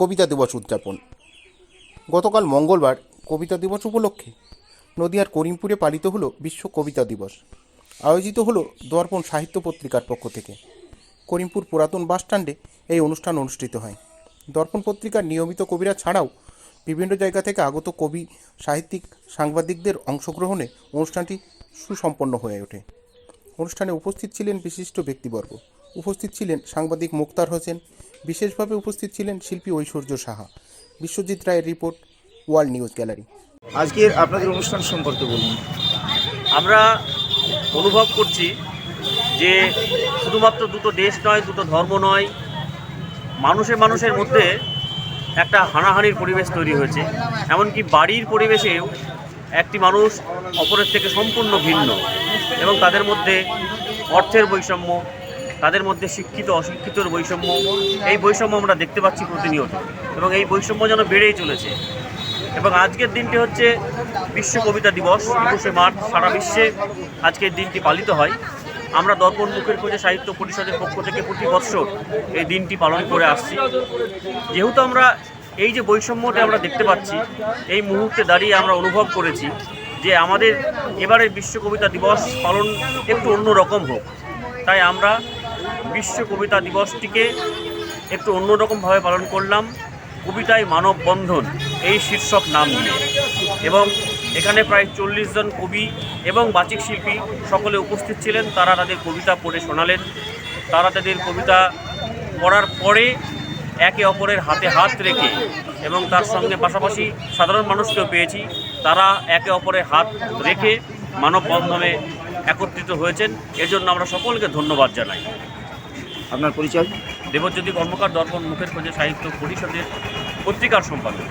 কবিতা দিবস উদযাপন। গতকাল মঙ্গলবার কবিতা দিবস উপলক্ষে নদিয়ার করিমপুরে পালিত হলো বিশ্ব কবিতা দিবস। আয়োজিত হলো দর্পণ সাহিত্য পত্রিকার পক্ষ থেকে। করিমপুর পুরাতন বাসস্ট্যান্ডে এই অনুষ্ঠান অনুষ্ঠিত হয়। দর্পণ পত্রিকার নিয়মিত কবিরা ছাড়াও বিভিন্ন জায়গা থেকে আগত কবি, সাহিত্যিক, সাংবাদিকদের অংশগ্রহণে অনুষ্ঠানটি সুসম্পন্ন হয়ে ওঠে। অনুষ্ঠানে উপস্থিত ছিলেন বিশিষ্ট ব্যক্তিবর্গ। উপস্থিত ছিলেন সাংবাদিক মুক্তার হোসেন বিশেষভাবে উপস্থিত ছিলেন শিল্পী ঐশ্বর্য সাহা। বিশ্বজিৎ রায়ের রিপোর্ট ওয়ার্ল্ড নিউজ গ্যালারি। আজকের আপনাদের অনুষ্ঠান সম্পর্কে বলুন। আমরা অনুভব করছি যে শুধুমাত্র দুটো দেশ নয় দুটো ধর্ম নয় মানুষের মানুষের মধ্যে একটা হানাহানির পরিবেশ তৈরি হয়েছে। এমনকি বাড়ির পরিবেশেও একটি মানুষ অপরের থেকে সম্পূর্ণ ভিন্ন এবং তাদের মধ্যে অর্থের বৈষম্য তাদের মধ্যে শিক্ষিত, অশিক্ষিতর বৈষম্য, এই বৈষম্য আমরা দেখতে পাচ্ছি প্রতিনিয়ত এবং এই বৈষম্য যেন বেড়েই চলেছে। এবং আজকের দিনটি হচ্ছে বিশ্ব কবিতা দিবস, একুশে মার্চ, সারা বিশ্বে আজকের দিনটি পালিত হয়। আমরা দর্পণ মুখের খোঁজে সাহিত্য পরিষদের পক্ষ থেকে প্রতি বৎসর এই দিনটি পালন করে আসছি। যেহেতু আমরা এই যে বৈষম্যটা আমরা দেখতে পাচ্ছি, এই মুহূর্তে দাঁড়িয়ে আমরা অনুভব করেছি যে আমাদের এবারের বিশ্ব কবিতা দিবস পালন একটু অন্যরকম হোক। তাই আমরা বিশ্ব কবিতা দিবসটিকে একটু অন্যরকমভাবে পালন করলাম। কবিতায় মানববন্ধন এই শীর্ষক নাম দিয়ে এবং এখানে প্রায় চল্লিশ জন কবি এবং বাচিক শিল্পী সকলে উপস্থিত ছিলেন। তারা তাদের কবিতা পড়ে শোনালেন। তারা তাদের কবিতা পড়ার পরে একে অপরের হাতে হাত রেখে এবং তার সঙ্গে পাশাপাশি সাধারণ মানুষকেও পেয়েছি। তারা একে অপরের হাত রেখে মানববন্ধনে একত্রিত হয়েছেন। এজন্য আমরা সকলকে ধন্যবাদ জানাই। আপনার পরিচয়? দেবজ্যোতি কর্মকার দর্পণ মুখের খোঁজে সাহিত্য পরিষদের পত্রিকার সম্পাদক।